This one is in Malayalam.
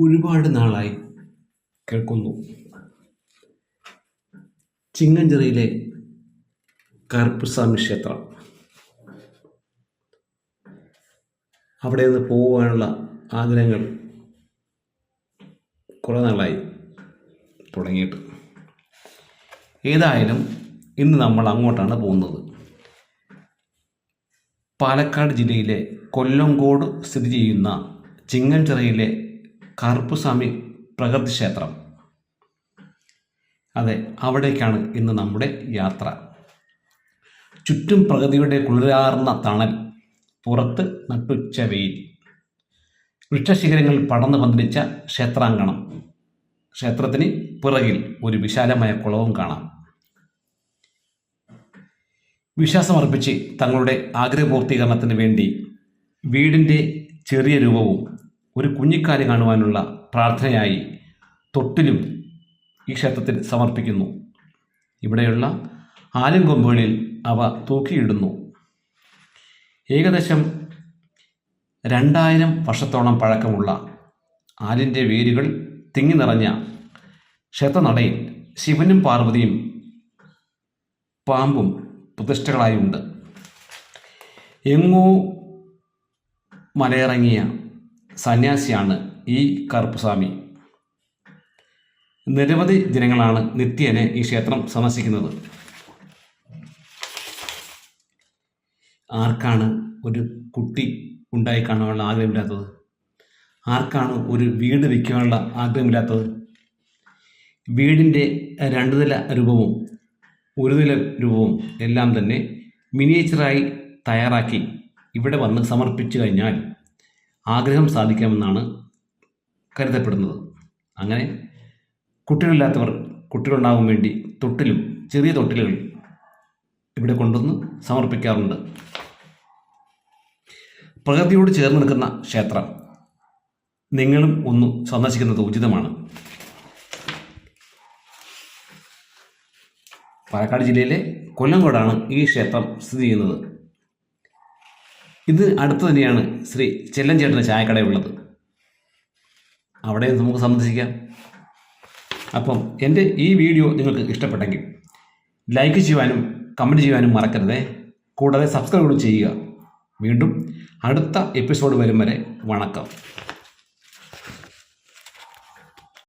ഒരുപാട് നാളായി കേൾക്കുന്നു. ചിങ്ങഞ്ചിറയിലെ കറുപ്പുസ്വാമി ക്ഷേത്രം. അവിടെ നിന്ന് പോകാനുള്ള ആഗ്രഹങ്ങൾ കുറേ നാളായി തുടങ്ങിയിട്ട്. ഏതായാലും ഇന്ന് നമ്മൾ അങ്ങോട്ടാണ് പോകുന്നത്. പാലക്കാട് ജില്ലയിലെ കൊല്ലങ്കോട് സ്ഥിതി ചെയ്യുന്ന ചിങ്ങഞ്ചിറയിലെ കറുപ്പുസ്വാമി പ്രകൃതി ക്ഷേത്രം അതെ അവിടേക്കാണ് ഇന്ന് നമ്മുടെ യാത്ര. ചുറ്റും പ്രകൃതിയുടെ കുളിരാർന്ന തണൽ പുറത്ത് നട്ടുച്ച വെയിൽ വൃക്ഷശിഖരങ്ങളിൽ പടർന്നു പന്തിരിച്ച ക്ഷേത്രാങ്കണം. ക്ഷേത്രത്തിന് പിറകിൽ ഒരു വിശാലമായ കുളവും കാണാം. വിശ്വാസമർപ്പിച്ച് തങ്ങളുടെ ആഗ്രഹപൂർത്തീകരണത്തിന് വേണ്ടി വീടിന്റെ ചെറിയ രൂപവും ഒരു കുഞ്ഞിക്കാൽ കാണുവാനുള്ള പ്രാർത്ഥനയായി തൊട്ടിലും ഈ ക്ഷേത്രത്തിൽ സമർപ്പിക്കുന്നു. ഇവിടെയുള്ള ആലുംകൊമ്പുകളിൽ അവ തൂക്കിയിടുന്നു. ഏകദേശം രണ്ടായിരം വർഷത്തോളം പഴക്കമുള്ള ആലിന്റെ വേരുകൾ തിങ്ങി നിറഞ്ഞ ക്ഷേത്രനടയിൽ ശിവനും പാർവതിയും പാമ്പും പ്രതിഷ്ഠകളായുണ്ട്. എങ്ങോ മലയിറങ്ങിയ സന്യാസിയാണ് ഈ കറുപ്പുസ്വാമി. നിരവധി ജനങ്ങളാണ് നിത്യേനെ ഈ ക്ഷേത്രം സന്ദർശിക്കുന്നത്. ആർക്കാണ് ഒരു കുട്ടി ഉണ്ടായി കാണാനുള്ള ആഗ്രഹമില്ലാത്തത്? ആർക്കാണ് ഒരു വീട് വയ്ക്കാനുള്ള ആഗ്രഹമില്ലാത്തത്? വീടിന്റെ രണ്ട് നില രൂപവും ഒരു നില രൂപവും എല്ലാം തന്നെ മിനിയേച്ചറായി തയ്യാറാക്കി ഇവിടെ വന്ന് സമർപ്പിച്ചു കഴിഞ്ഞാൽ ആഗ്രഹം സാധിക്കാമെന്നാണ് കരുതപ്പെടുന്നത്. അങ്ങനെ കുട്ടികളില്ലാത്തവർ കുട്ടികളുണ്ടാകാൻ വേണ്ടി തൊട്ടിലും ചെറിയ തൊട്ടിലുകൾ ഇവിടെ കൊണ്ടുവന്ന് സമർപ്പിക്കാറുണ്ട്. പ്രകൃതിയോട് ചേർന്ന് നിൽക്കുന്ന ക്ഷേത്രം നിങ്ങളും ഒന്ന് സന്ദർശിക്കുന്നത് ഉചിതമാണ്. പാലക്കാട് ജില്ലയിലെ കൊല്ലങ്കോടാണ് ഈ ക്ഷേത്രം സ്ഥിതി ചെയ്യുന്നത്. ഇത് അടുത്ത് തന്നെയാണ് ശ്രീ ചെല്ലഞ്ചേട്ടന്റെ ചായക്കടയുള്ളത്. അവിടെ നമുക്ക് സന്ദർശിക്കാം. അപ്പം എന്റെ ഈ വീഡിയോ നിങ്ങൾക്ക് ഇഷ്ടപ്പെട്ടെങ്കിൽ ലൈക്ക് ചെയ്യുവാനും കമന്റ് ചെയ്യുവാനും മറക്കരുതേ. കൂടാതെ സബ്സ്ക്രൈബ് ചെയ്യുക. വീണ്ടും അടുത്ത എപ്പിസോഡ് വരും വരെ വണക്കം.